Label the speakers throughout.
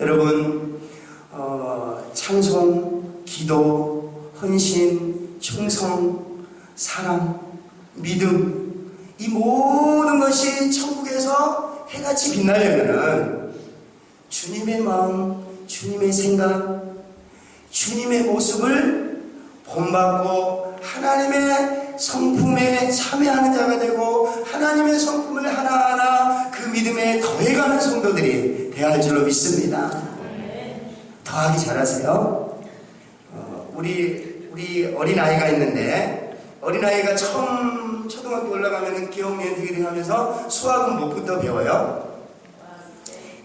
Speaker 1: 여러분 어, 찬송, 기도, 헌신, 충성, 사랑, 믿음 이 모든 것이 천국에서 해같이 빛나려면은 주님의 마음, 주님의 생각, 주님의 모습을 본받고 하나님의 성품에 참여하는 자가 되고 하나님의 성품을 하나하나 그 믿음에 더해가는 성도들이 되어야 줄로 믿습니다. 더하기 잘하세요. 어, 우리 우리 어린 아이가 있는데 어린 아이가 처음 초등학교 기억력 되게 하면서 수학은 무엇부터 배워요?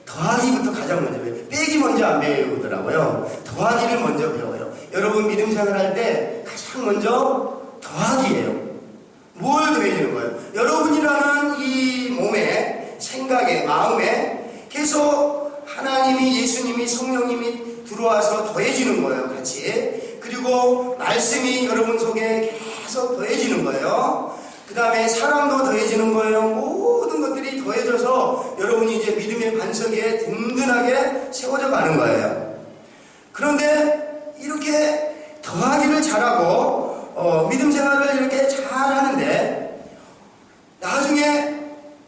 Speaker 1: 더하기부터 가장 먼저 배워요. 빼기 먼저 안 배우더라고요. 더하기를 먼저 배워요. 여러분 믿음 생활할 때 가장 먼저 더하기예요. 뭘 더해주는 거예요? 여러분이라는 이 몸에, 생각에, 마음에 계속 하나님이, 예수님이, 성령님이 들어와서 더해지는 거예요. 같이. 그리고 말씀이 여러분 속에 계속 더해지는 거예요. 그 다음에 사랑도 더해지는 거예요. 모든 것들이 더해져서 여러분이 이제 믿음의 반석에 든든하게 세워져 가는 거예요. 그런데 이렇게 더하기를 잘하고 어, 믿음 생활을 이렇게 잘 하는데 나중에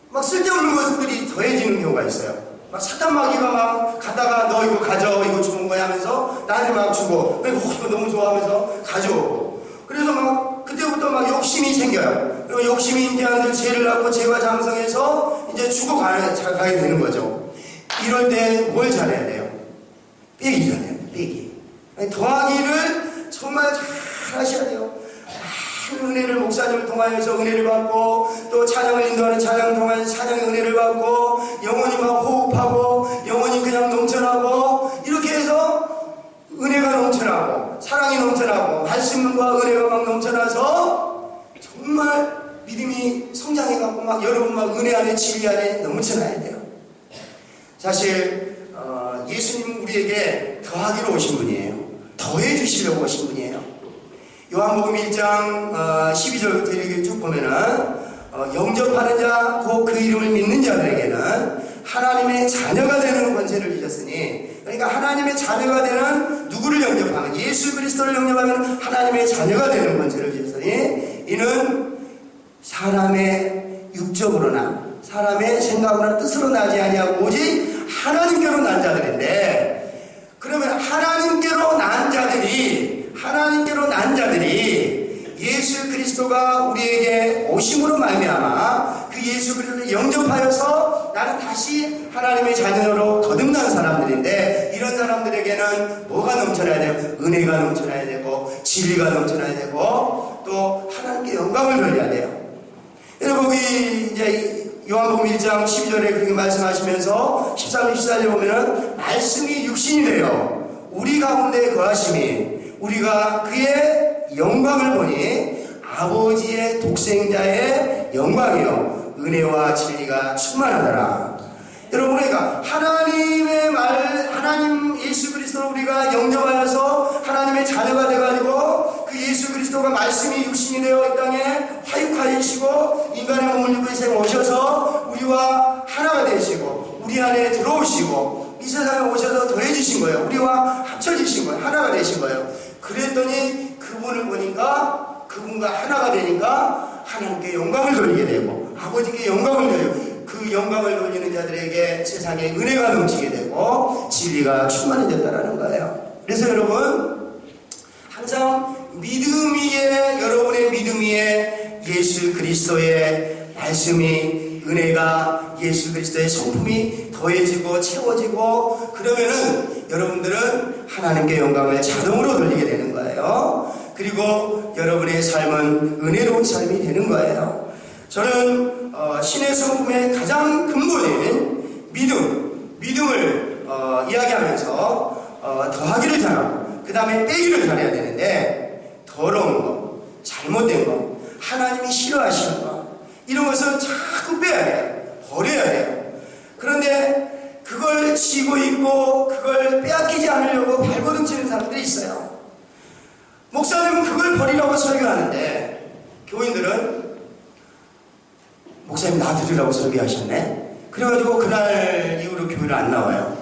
Speaker 1: 막 쓸데없는 것들이 더해지는 경우가 있어요. 막 사탄 마귀가 막 가다가 너 이거 가져 이거 좋은 거야 하면서 나한테 막 주고 왜 이거 너무 좋아하면서 가져오고 그래서 막 그때부터 막 욕심이 생겨요. 그리고 욕심이 인태한들 죄를 낳고 죄와 장성해서 이제 죽어가게 가게 되는 거죠. 이럴 때 뭘 잘해야 돼요? 빼기 잘해야 돼요. 빼기. 더하기를 정말 잘 하셔야 돼요. 많은 은혜를 목사님을 통하여서 은혜를 받고 또 찬양을 인도하는 찬양 통하여서 찬양의 은혜를 받고 영혼이 막 호흡하고 영혼이 그냥 넘쳐나고 이렇게 해서 은혜가 넘쳐나고 사랑이 넘쳐나고 말씀과 은혜가 막 넘쳐나서 정말 믿음이 성장해가고 막 여러분 막 은혜 안에 진리 안에 넘쳐나야 돼요. 사실 어, 예수님 우리에게 더하기로 오신 분이에요. 더해 주시려고 오신 분이에요. 요한복음 1장 어, 12절부터 이렇게 쭉 보면은 어, 영접하는 자, 곧 그 이름을 믿는 자들에게는 하나님의 자녀가 되는 권세를 주셨으니 그러니까 하나님의 자녀가 되는 누구를 영접하면 예수 그리스도를 영접하면 하나님의 자녀가 되는 권세를 주셨으니 이는 사람의 육적으로나 사람의 생각으로나 뜻으로 나지 아니하고 오직 하나님께로 난 자들인데 그러면 하나님께로 난 자들이 하나님께로 난 자들이 예수 그리스도가 우리에게 오심으로 말미암아 그 예수 그리스도를 영접하여서 나는 다시 하나님의 자녀로 거듭난 사람들인데 이런 사람들에게는 뭐가 넘쳐나야 돼요? 은혜가 넘쳐나야 되고 진리가 넘쳐나야 되고 또 하나님께 영광을 돌려야 돼요. 여러분 거기 이제 요한복음 1장 12절에 그렇게 말씀하시면서 13, 14절 보면은 말씀이 육신이 되어 우리 가운데 거하심이 우리가 그의 영광을 보니 아버지의 독생자의 영광이요 은혜와 진리가 충만하더라. 여러분 그러니까 하나님의 말 하나님 예수 그리스도를 우리가 영접하여서 하나님의 자녀가 돼가지고 그 예수 그리스도가 말씀이 육신이 되어 이 땅에 화육하시고 인간의 몸을 이 세상에 오셔서 우리와 하나가 되시고 우리 안에 들어오시고 이 세상에 오셔서 더해주신 거예요. 우리와 합쳐지신 거예요. 하나가 되신 거예요. 그랬더니 그분을 보니까 그분과 하나가 되니까 하나님께 영광을 돌리게 되고 아버지께 영광을 돌리고 그 영광을 돌리는 자들에게 세상에 은혜가 넘치게 되고 진리가 충만해졌다라는 거예요. 그래서 여러분 항상 믿음 위에 여러분의 믿음 위에 예수 그리스도의 말씀이 은혜가 예수 그리스도의 성품이 더해지고 채워지고 그러면은 여러분들은 하나님께 영광을 자동으로 돌리게 되는 거예요. 그리고 여러분의 삶은 은혜로운 삶이 되는 거예요. 저는 어, 신의 성품의 가장 근본인 믿음, 믿음을 어, 이야기하면서 어, 더하기를 잘하고 그 다음에 빼기를 잘해야 되는데 더러운 거, 잘못된 거, 하나님이 싫어하시는 거 이런 것은 자꾸 빼야 돼요. 버려야 돼요. 그런데 그걸 쥐고 있고 그걸 빼앗기지 않으려고 발버둥 치는 사람들이 있어요. 목사님은 그걸 버리라고 설교하는데 교인들은 목사님 나 들으라고 설교하셨네. 그래가지고 그날 이후로 교회를 안 나와요.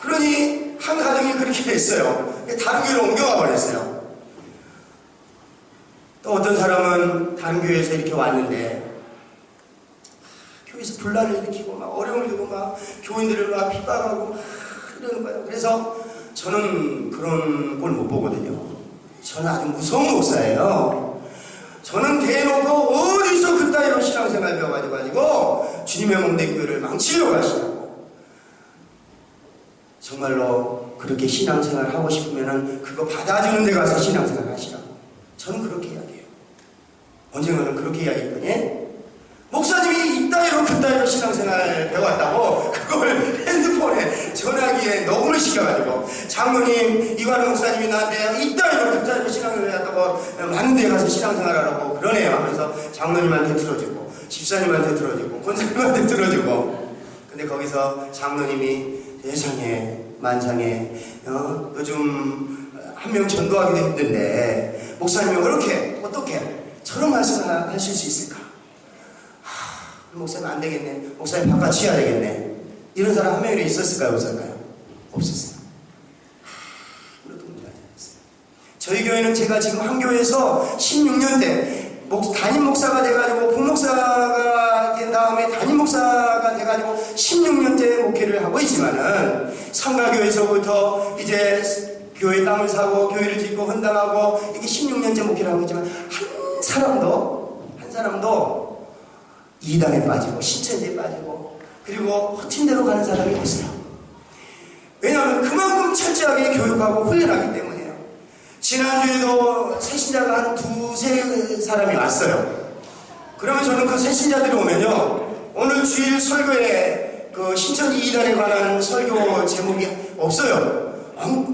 Speaker 1: 그러니 한 가정이 그렇게 됐어요. 다른 교회로 옮겨가 버렸어요. 또 어떤 사람은 다른 교회에서 이렇게 왔는데 교회에서 분란을 일으키고 막 어려움을 주고 막 교인들을 막 핍박하고 막 이러는 거예요. 그래서 저는 그런 꼴못 보거든요. 저는 아주 무서운 목사예요. 저는 대놓고 어디서 그따위로 신앙생활 배워가지고 가지고 주님의 몸대 교회를 망치려고 하시라고. 정말로 그렇게 신앙생활 하고 싶으면은 그거 받아주는 데 가서 신앙생활 하시라고. 저는 그렇게 이야기해요. 언젠가는 그렇게 이야기했더니 목사님이 이따위로 그따위로 신앙생활 배웠다고 그걸 핸드폰에 전화기에 녹음을 시켜가지고 장모님 이관우 목사님이 나한테 이따위로 그따위로 신앙생활 배웠다고 많은 데 가서 신앙생활 하라고 그러네요 하면서 장모님한테 들어주고 집사님한테 들어주고 권사님한테 들어주고. 근데 거기서 장로님이 세상에 만상에 어, 요즘 한 명 전도하기도 힘든데 목사님이 그렇게 어떻게 저런 말씀을 하- 하실 수 있을까? 하, 목사님 안 되겠네. 목사님 바깥 치야 되겠네. 이런 사람 한 명이라도 있었을까요? 없었을까요? 없었어요. 저희 교회는 제가 지금 한 교회에서 16년째 목, 담임 목사가 돼가지고 부목사가 된 다음에 담임 목사가 돼가지고 16년 째 목회를 하고 있지만은 상가교에서부터 이제 교회 땅을 사고 교회를 짓고 헌당하고 이게 16년째 목회를 하고 있지만 한 사람도 한 사람도 이단에 빠지고 신천지에 빠지고 그리고 허튼 데로 가는 사람이 없어요. 왜냐하면 그만큼 철저하게 교육하고 훈련하기 때문이에요. 지난주에도 새신자가 한 두세 사람이 왔어요. 그러면 저는 그 새신자들이 오면요. 오늘 주일 설교에 그 신천지 이단에 관한 설교 제목이 없어요.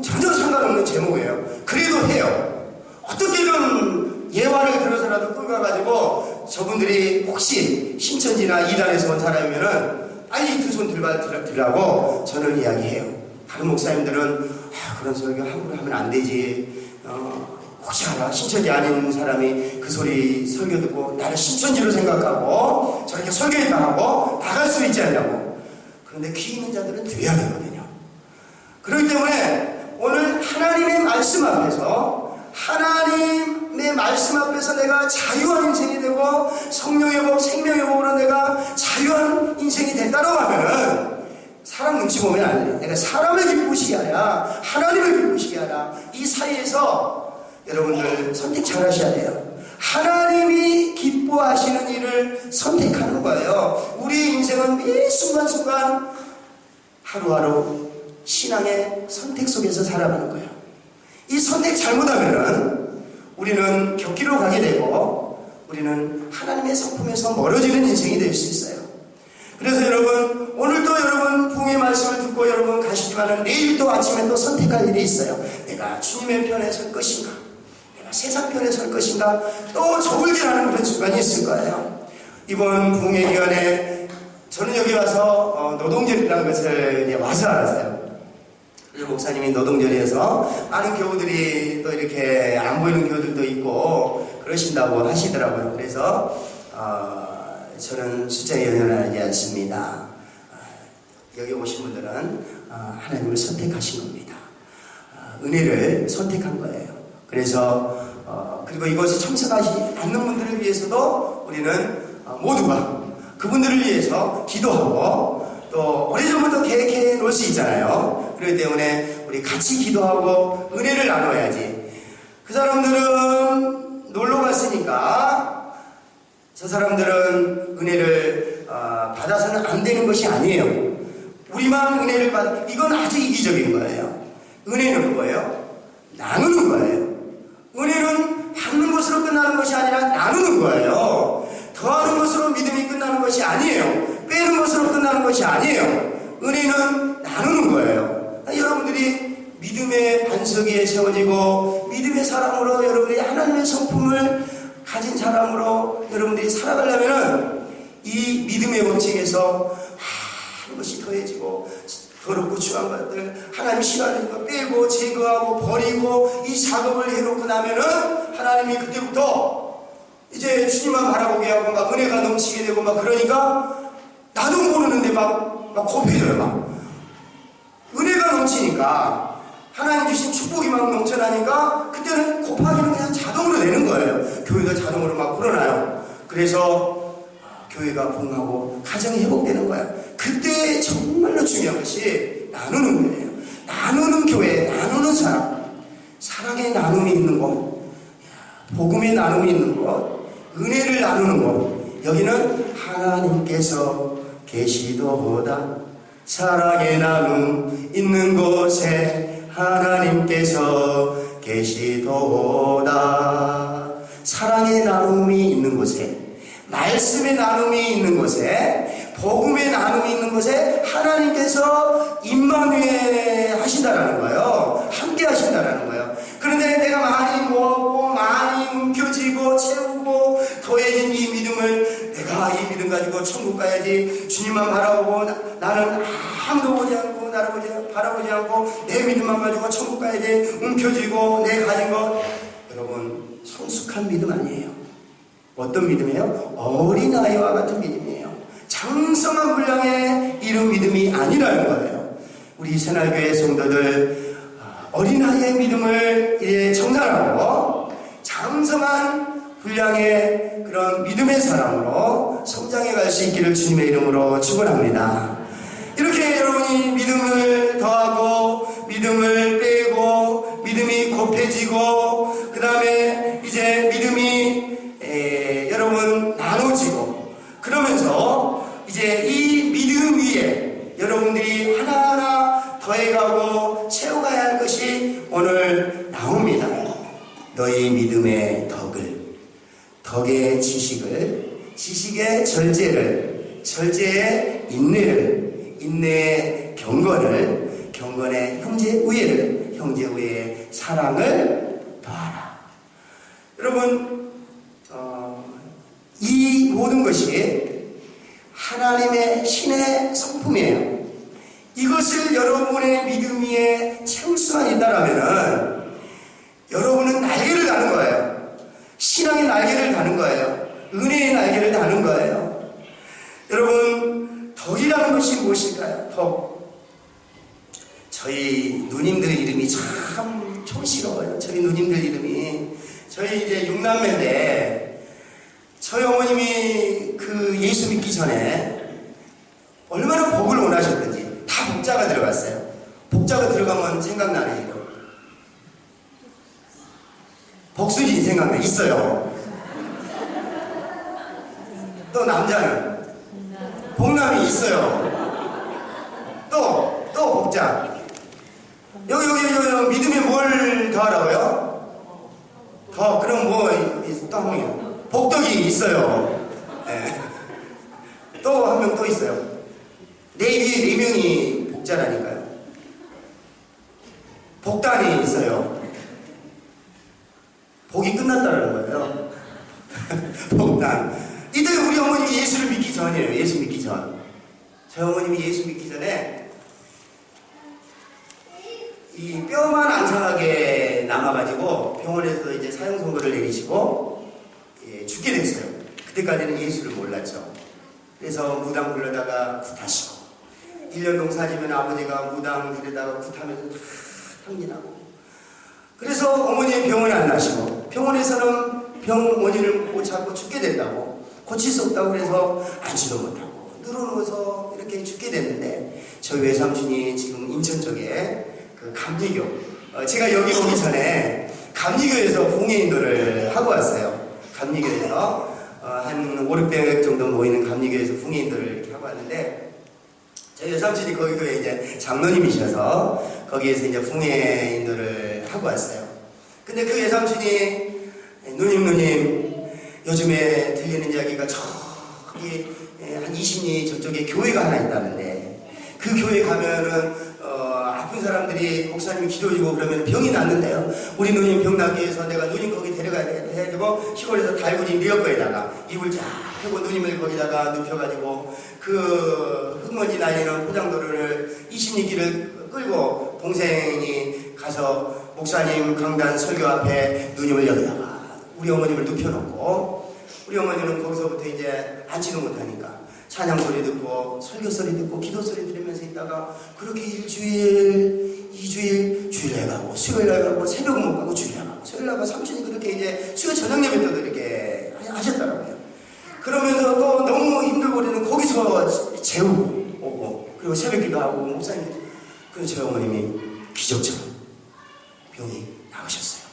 Speaker 1: 전혀 상관없는 제목이에요. 그래도 해요. 어떻게든 예화를 들어서라도 끌어가지고 저분들이 혹시 신천지나 이단에서 온 사람이면은 빨리 두 손 들라고 저는 이야기해요. 다른 목사님들은 아, 그런 설교 함부로 하면 안 되지. 어, 혹시 알아 신천지 아닌 사람이 그 소리 설교 듣고 나를 신천지로 생각하고 저렇게 설교했다 하고 나갈 수 있지 않냐고. 그런데 귀 있는 자들은 들어야 되거든요. 그렇기 때문에 오늘 하나님의 말씀 앞에서 하나님의 말씀 앞에서 내가 자유한 인생이 되고 성령의 법, 생명의 법으로 내가 자유한 인생이 됐다고 하면은 사람 눈치 보면 안 돼. 내가 사람을 기쁘시게 하라. 하나님을 기쁘시게 하라. 이 사이에서 여러분들 선택 잘 하셔야 돼요. 하나님이 기뻐하시는 일을 선택하는 거예요. 우리 인생은 매 순간순간 하루하루 신앙의 선택 속에서 살아가는 거예요. 이 선택 잘못하면은 우리는 격기로 가게 되고 우리는 하나님의 성품에서 멀어지는 인생이 될 수 있어요. 그래서 여러분 오늘도 여러분 부흥의 말씀을 듣고 여러분 가시지만은 내일 또 아침에 또 선택할 일이 있어요. 내가 주님의 편에 설 것인가? 내가 세상 편에 설 것인가? 또 저울질하는 그런 순간이 있을 거예요. 이번 부흥의 기간에 저는 여기 와서 어, 노동절이라는 것을 와서 알았어요. 그래서 목사님이 노동절에서 많은 교우들이 또 이렇게 안 보이는 교우들도 있고 그러신다고 하시더라고요. 그래서 어, 저는 숫자에 연연하지 않습니다. 어, 여기 오신 분들은 어, 하나님을 선택하신 겁니다. 어, 은혜를 선택한 거예요. 그래서 어, 그리고 이것에 참석하지 않는 분들을 위해서도 우리는 어, 모두가 그분들을 위해서 기도하고 또 오래전부터 계획해 놓을 수 있잖아요. 그렇기 때문에 우리 같이 기도하고 은혜를 나눠야지. 그 사람들은 놀러 갔으니까 저 사람들은 은혜를 어, 받아서는 안 되는 것이 아니에요. 우리만 은혜를 받, 이건 아주 이기적인 거예요. 은혜는 뭐예요? 나누는 거예요. 은혜는 받는 것으로 끝나는 것이 아니라 나누는 거예요. 것이 아니에요. 은혜는 나누는 거예요. 아, 여러분들이 믿음의 반석 위에 세워지고 믿음의 사람으로 여러분들이 하나님의 성품을 가진 사람으로 여러분들이 살아가려면은 이 믿음의 법칙에서 많은 것이 더해지고 더럽고 추한 것들 하나님 싫어하는 거 빼고 제거하고 버리고 이 작업을 해놓고 나면은 하나님이 그때부터 이제 주님만 바라보게 하고 막 은혜가 넘치게 되고 막 그러니까 나도 모르는데 막, 막 코피져요 막 은혜가 넘치 넘치니까 하나님 주신 축복이 막 넘쳐나니까 그때는 곱하기는 그냥 자동으로 되는 거예요. 교회가 자동으로 막 불어나요. 그래서 아, 교회가 부흥하고 가정이 회복되는 거예요. 그때 정말로 중요한 것이 나누는 거예요. 나누는 교회, 나누는 사람, 사랑의 나눔이 있는 곳, 복음의 나눔이 있는 곳, 은혜를 나누는 곳. 여기는 하나님께서 계시도다. 사랑의 나눔 있는 곳에 하나님께서 계시도다. 사랑의 나눔이 있는 곳에, 말씀의 나눔이 있는 곳에, 복음의 나눔이 있는 곳에 하나님께서 임마누에 하신다라는 거예요. 함께 하신다라는 거예요. 그런데 내가 많이 모았고 믿음 가지고 천국 가야지 주님만 바라보고 나, 는 아무도 보지 않고 나를 보지, 바라보지 않고 내 믿음만 가지고 천국 가야지 움켜쥐고 내 가진 것 여러분 성숙한 믿음 아니에요. 어떤 믿음이에요? 어린아이와 같은 믿음이에요. 장성한 분량의 이런 믿음이 아니라는 거예요. 우리 새날교회 성도들 아, 어린아이의 믿음을 정산하고 장성한 분량의 그런 믿음의 사람으로 성장해 갈 수 있기를 주님의 이름으로 축원합니다. 이렇게 여러분이 믿음을 더하고 믿음을 빼고 믿음이 곱해지고 그 다음에 이제 믿음이 에, 여러분 나눠지고 그러면서 이제 이 믿음 위에 여러분들이 하나하나 더해가고 채워가야 할 것이 오늘 나옵니다. 너희 믿음의 덕을, 덕의 지식을, 지식의 절제를, 절제의 인내를, 인내의 경건을, 경건의 형제 우애를, 형제 우애의 사랑을 더하라. 여러분, 어, 이 모든 것이 하나님의 신의 성품이에요. 이것을 여러분의 믿음 위에 채울 수만 있다라면은 여러분은 날개를 다는 거예요. 신앙의 날개를 다는 거예요. 은혜의 날개를 다는 거예요. 덕이라는 것이 무엇일까요? 덕. 저희 누님들 이름이 참 촌스러워요. 저희 누님들 이름이. 저희 이제 육남매인데, 저희 어머님이 그 예수 믿기 전에 얼마나 복을 원하셨던지 다 복자가 들어갔어요. 복자가 들어가면 생각나는 이름. 복수진 생각나 있어요. 또 남자는 복남이 있어요. 또 또 복자. 여기 여기 여기, 여기 믿음에 뭘 더하라고요? 더 그럼 뭐 또 한 명이요. 복덕이 있어요. 네. 또한 명 또 있어요. 네 위에 네 명이 복자라니까요. 복단이 있어요. 복이 끝났다는 거예요. 복단. 이때 우리 어머님이 예수를 믿기 전이에요. 예수 믿기 전. 저희 어머님이 예수 믿기 전에 이 뼈만 앙상하게 남아가지고 병원에서 이제 사형 선고를 내리시고 예, 죽게 됐어요. 그때까지는 예수를 몰랐죠. 그래서 무당 불러다가 굿하시고 1년 농사지면 아버지가 무당 데려다가 굿하면서 탕진하고 그래서 어머니의 병원 안 나시고 병원에서는 병 원인을 못 찾고 죽게 된다고 고칠 수 없다고 그래서 안치도 못하고 늘어놓아서 이렇게 죽게 됐는데 저희 외삼촌이 지금 인천 쪽에 그 감리교 어, 제가 여기 오기 전에 감리교에서 풍예인도를 하고 왔어요. 감리교에서 어, 한 5, 600명 정도 모이는 감리교에서 풍예인도를 이렇게 하고 왔는데 저희 외삼촌이 거기 교회 이제 장로님이셔서 거기에서 이제 풍예인도를 하고 왔어요. 근데 그 외삼촌이 누님 누님 요즘에 들리는 이야기가 저기 예, 한 20리 저쪽에 교회가 하나 있다는데 그 교회 가면은 어, 아픈 사람들이 목사님이 기도해주고 그러면 병이 낫는데요. 우리 누님 병 낫기 위해서 내가 누님 거기 데려가야 해가지고 시골에서 달구지 미역거에다가 이불 쫙 펴고 누님을 거기다가 눕혀가지고 그 흙먼지 날리는 포장도로를 20리길을 끌고 동생이 가서 목사님 강단 설교 앞에 누님을 여기다가 우리 어머님을 눕혀놓고 우리 어머니는 거기서부터 이제 앉지도 못하니까 찬양 소리 듣고 설교 소리 듣고 기도 소리 들으면서 있다가 그렇게 일주일, 이주일 주일날 가고 수요일날 가고 새벽은 못 가고 주일날 가고 수요일날 가고 삼촌이 그렇게 이제 수요 저녁 예배 때도 이렇게 하셨더라고요. 그러면서 또 너무 힘들고 그러는 거기서 재우고 오고 그리고 새벽 기도 하고 목사님 그래서 저희 어머님이 기적처럼 병이 나으셨어요.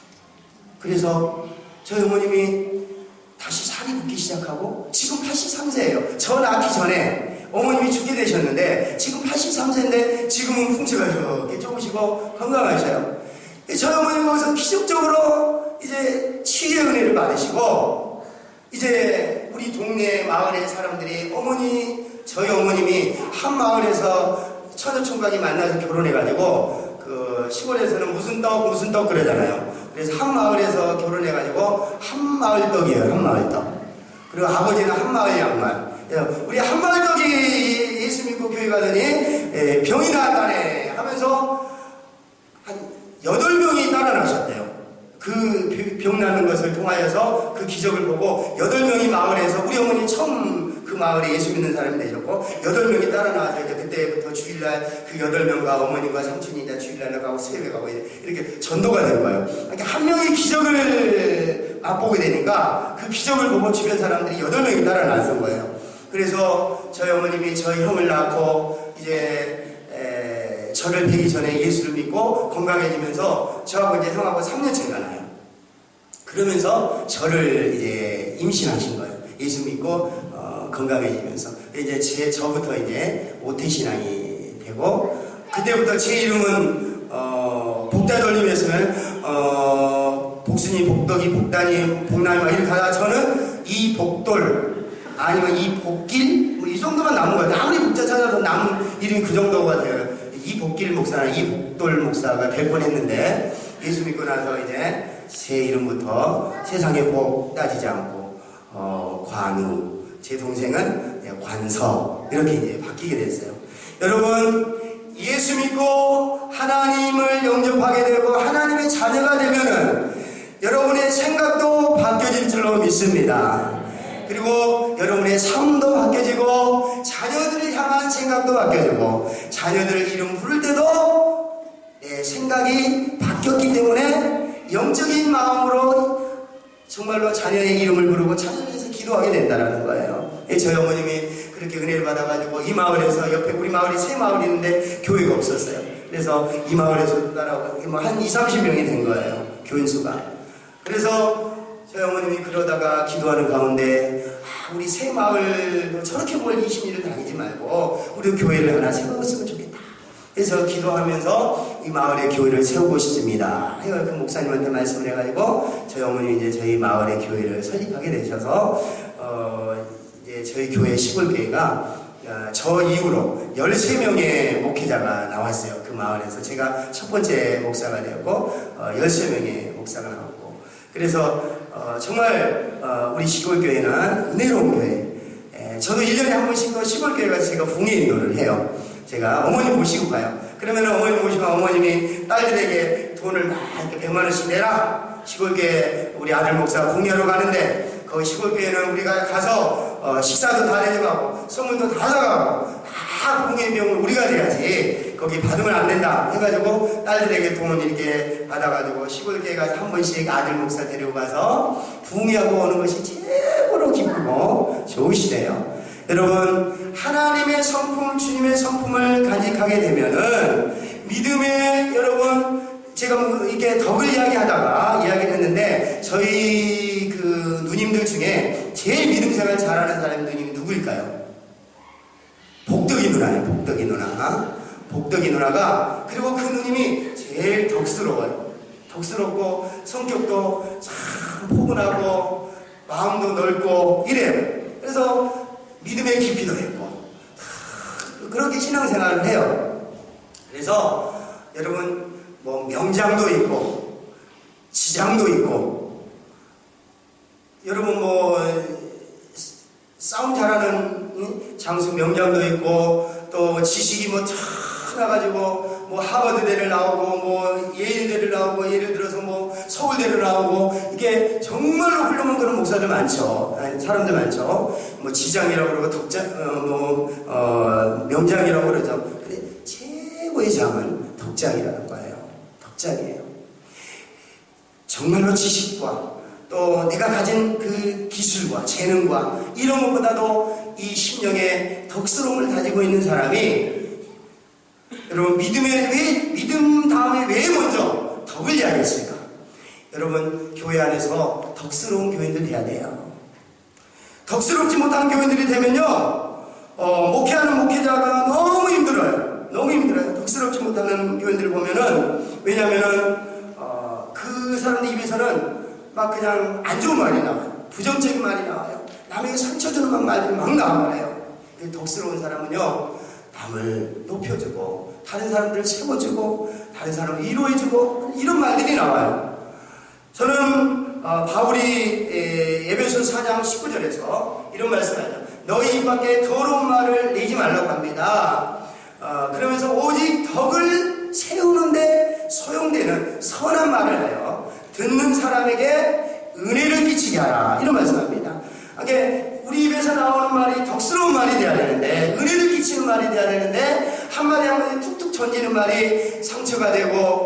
Speaker 1: 그래서 저희 어머님이 다시 살이 붙기 시작하고 지금 83세예요. 저 낳기 전에 어머님이 죽게 되셨는데 지금 83세인데 지금은 풍채가 이렇게 좋으시고 건강하셔요. 저희 어머님 거기서 기적적으로 이제 치유의 은혜를 받으시고 이제 우리 동네 마을의 사람들이 어머니 저희 어머님이 한 마을에서 처녀총각이 만나서 결혼해가지고 그 시골에서는 무슨 떡 무슨 떡 그러잖아요. 그래서 한 마을에서 결혼해가지고 한 마을 떡이에요. 한 마을 떡. 그리고 아버지는 한 마을 양말. 우리 한 마을 떡이 예수 믿고 교회 가더니 에, 병이 나았다네 하면서 한 여덟 명이 따라나셨대요. 그 병 나는 것을 통하여서 그 기적을 보고 여덟 명이 마을에서 우리 어머니 처음 그 마을에 예수 믿는 사람이 되셨고 여덟 명이 따라 나와서 이제 그때부터 주일날 그 여덟 명과 어머니과 삼촌이 이제 주일날 가고 세배 가고 이렇게 전도가 된 거예요. 그러니까 한 명이 기적을 맛보게 되니까 그 기적을 보고 주변 사람들이 여덟 명이 따라 나선 거예요. 그래서 저희 어머님이 저희 형을 낳고 이제 에, 저를 뵈기 전에 예수를 믿고 건강해지면서 저하고 이제 형하고 3년 차이가 나요. 그러면서 저를 이제 임신하신 거예요. 예수 믿고 어, 건강해지면서 이제 제 저부터 이제 오태 신앙이 되고 그때부터 제 이름은 어, 복다 돌림에서는 어, 복순이 복덕이 복단이 복남이 막 이렇게 하다가 저는 이 복돌 아니면 이 복길 뭐 이 정도만 남은 거예요. 아무리 복자 찾아도 남은 이름이 그 정도가 돼요. 이 복길 목사나 이 복돌 목사가 될 뻔했는데 예수 믿고 나서 이제 새 이름부터 세상의 복 따지지 않고 어, 관우 제 동생은 관서 이렇게 이제 바뀌게 됐어요. 여러분 예수 믿고 하나님을 영접하게 되고 하나님의 자녀가 되면은 여러분의 생각도 바뀌어질 줄로 믿습니다. 그리고 여러분의 삶도 바뀌어지고 자녀들을 향한 생각도 바뀌어지고 자녀들 이름 부를 때도 내 생각이 바뀌었기 때문에 영적인 마음으로 정말로 자녀의 이름을 부르고 위해서 기도하게 된다는 거예요. 예, 저희 어머님이 그렇게 은혜를 받아가지고 이 마을에서 옆에 우리 마을이 세 마을이 있는데 교회가 없었어요. 그래서 이 마을에서 따라오고 뭐한 2, 30명이 된 거예요. 교인 수가. 그래서 저희 어머님이 그러다가 기도하는 가운데 아, 우리 새 마을도 저렇게 멀리 20리를 다니지 말고 우리 교회를 하나 세웠으면 좋겠다. 그래서 기도하면서 이 마을에 교회를 세우고 싶습니다. 그 목사님한테 말씀을 해가지고 저희 어머님이 이제 저희 마을에 교회를 설립하게 되셔서 어 이제 저희 교회 시골 교회가 어, 저 이후로 13명의 목회자가 나왔어요. 그 마을에서 제가 첫 번째 목사가 되었고 어, 13명의 목사가 나왔고 그래서 어, 정말 어, 우리 시골교회는 은혜로운 교회 에, 저도 1년에 한 번씩 더 시골교회 가서 제가 봉해 인도를 해요. 제가 어머님 모시고 가요. 그러면 어머님 모시면 어머님이 딸들에게 돈을 막 이렇게 100만 원씩 내라. 시골교회 우리 아들 목사가 공유하러 가는데 거기 시골교회는 우리가 가서 어, 식사도 다 내줘가고 선물도 다 사가고 다 공예 비용을 우리가 돼야지 거기 받으면 안 된다 해가지고 딸들에게 돈 이렇게 받아가지고 시골교회 가서 한 번씩 아들 목사 데리고 가서 붕이하고 오는 것이 최고로 기쁘고 좋으시대요. 여러분 하나님의 성품 주님의 성품을 간직하게 되면은 믿음의 여러분 제가 뭐 이렇게 덕을 이야기하다가 이야기를 했는데 저희 그 누님들 중에 제일 믿음 생활 잘하는 사람이 누님이 누구일까요? 복덕이 누나예요. 복덕이 누나. 복덕이 누나가 그리고 그 누님이 제일 덕스러워요. 덕스럽고 성격도 참 포근하고 마음도 넓고 이래요. 그래서 믿음의 깊이도 있고 그렇게 신앙생활을 해요. 그래서 여러분 뭐 명장도 있고 지장도 있고 여러분 뭐 싸움 잘하는 장수 명장도 있고 또 지식이 뭐 나가지고 뭐 하버드대를 나오고 뭐 예일대를 나오고 예를 들어서 뭐 서울대를 나오고 이게 정말로 훌륭한 그런 목사들 많죠 아니, 사람들 많죠 뭐 지장이라고 그러고 덕장 어, 뭐 어, 명장이라고 그러죠 근데 최고의 장은 덕장이라는 거예요 복장이에요. 정말로 지식과 또 내가 가진 그 기술과 재능과 이런 것보다도 이 심령의 덕스러움을 가지고 있는 사람이 여러분 믿음의 왜 믿음 다음에 왜 먼저 덕을 이야기했을까? 여러분 교회 안에서 덕스러운 교인들 돼야 돼요. 덕스럽지 못한 교인들이 되면요, 어, 목회하는 목회자가 너무 힘들어요. 너무 힘들어요. 덕스럽지 못하는 교인들을 보면은 왜냐면은 어, 그 사람들 입에서는 막 그냥 안 좋은 말이 나와요. 부정적인 말이 나와요. 남에게 상처 주는 막 말들이 막 나와요. 그 덕스러운 사람은요, 남을 높여주고 다른 사람들을 세워주고 다른 사람을 위로해주고 이런 말들이 나와요. 저는 어, 바울이 에, 에베소 4장 19절에서 이런 말씀하죠. 너희 입 밖에 더러운 말을 내지 말라고 합니다. 어, 그러면서 오직 덕을 세우는데 소용되는 선한 말을 하여 듣는 사람에게 은혜를 끼치게 하라. 이런 말씀합니다. 이게 우리 입에서 나오는 말이 덕스러운 말이 돼야 되는데 은혜를 끼치는 말이 돼야 되는데 한마디 한마디 툭툭 던지는 말이 상처가 되고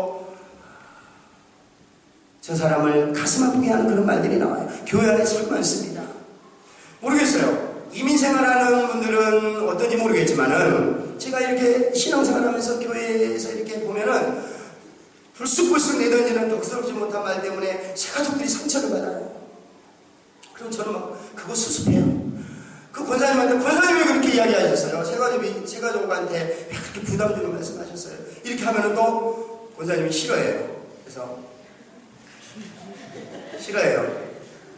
Speaker 1: 저 사람을 가슴 아프게 하는 그런 말들이 나와요. 교회 안에 참 많습니다. 모르겠어요. 이민 생활 하는 분들은 어떤지 모르겠지만은 제가 이렇게 신앙생활 하면서 교회에서 이렇게 보면은 불쑥불쑥 내던지는 덕스럽지 못한 말 때문에 새 가족들이 상처를 받아요. 그럼 저는 막 그거 수습해요. 그 권사님한테 권사님이 그렇게 이야기하셨어요. 새 가족이 새 가족한테 왜 그렇게 부담 주는 말씀하셨어요. 이렇게 하면은 또 권사님이 싫어해요. 그래서 싫어해요.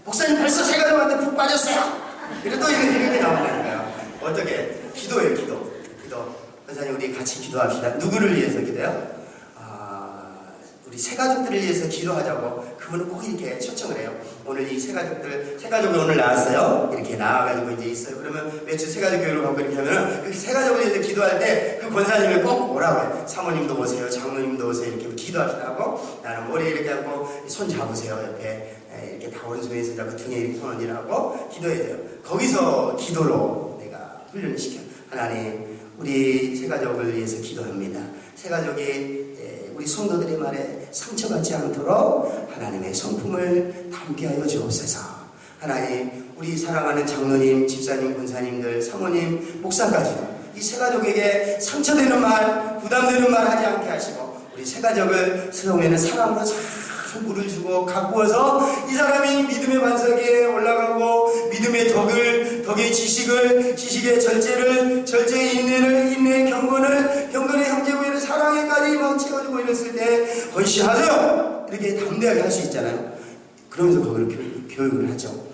Speaker 1: 목사님 벌써 새 가족한테 푹 빠졌어요. 이래 또 이렇게, 거예요. 어떻게? 기도예요, 기도. 기도. 권사님 우리 같이 기도합시다. 누구를 위해서 기도요? 아, 우리 새 가족들을 위해서 기도하자고 그분은 꼭 이렇게 초청을 해요. 오늘 이 새 가족들, 새 가족이 오늘 나왔어요. 이렇게 나와가지고 이제 있어요. 그러면 매주 새 가족 교회로 가고 이렇게 하면은 그 새 가족을 위해서 기도할 때 그 권사님을 꼭 오라고 해요. 사모님도 오세요. 장로님도 오세요. 이렇게 기도합시다 하고 나는 머리에 이렇게 하고 손 잡으세요. 옆에 에, 이렇게 다 오른손에 잡고 등에 이렇게 손 얹으라고 기도해야 돼요. 거기서 기도로 내가 훈련을 시켜. 하나님, 우리 새 가족을 위해서 기도합니다. 새 가족이 에, 우리 성도들의 말에 상처받지 않도록 하나님의 성품을 담게 하여 주옵소서. 하나님, 우리 사랑하는 장로님, 집사님, 권사님들, 사모님, 목사까지도 이 새 가족에게 상처되는 말, 부담되는 말 하지 않게 하시고 우리 새 가족을 세상에는 사랑으로 잘 물을 주고 가꾸어서 이 사람이 믿음의 반석에 올라가고 믿음의 덕을 덕의 지식을 지식의 절제를 절제의 인내를 인내의 경건을 경건의 형제부의 사랑에까지 막 채워주고 이랬을 때 헌시하세요! 이렇게 담대하게 할 수 있잖아요. 그러면서 그걸 교육, 교육을 하죠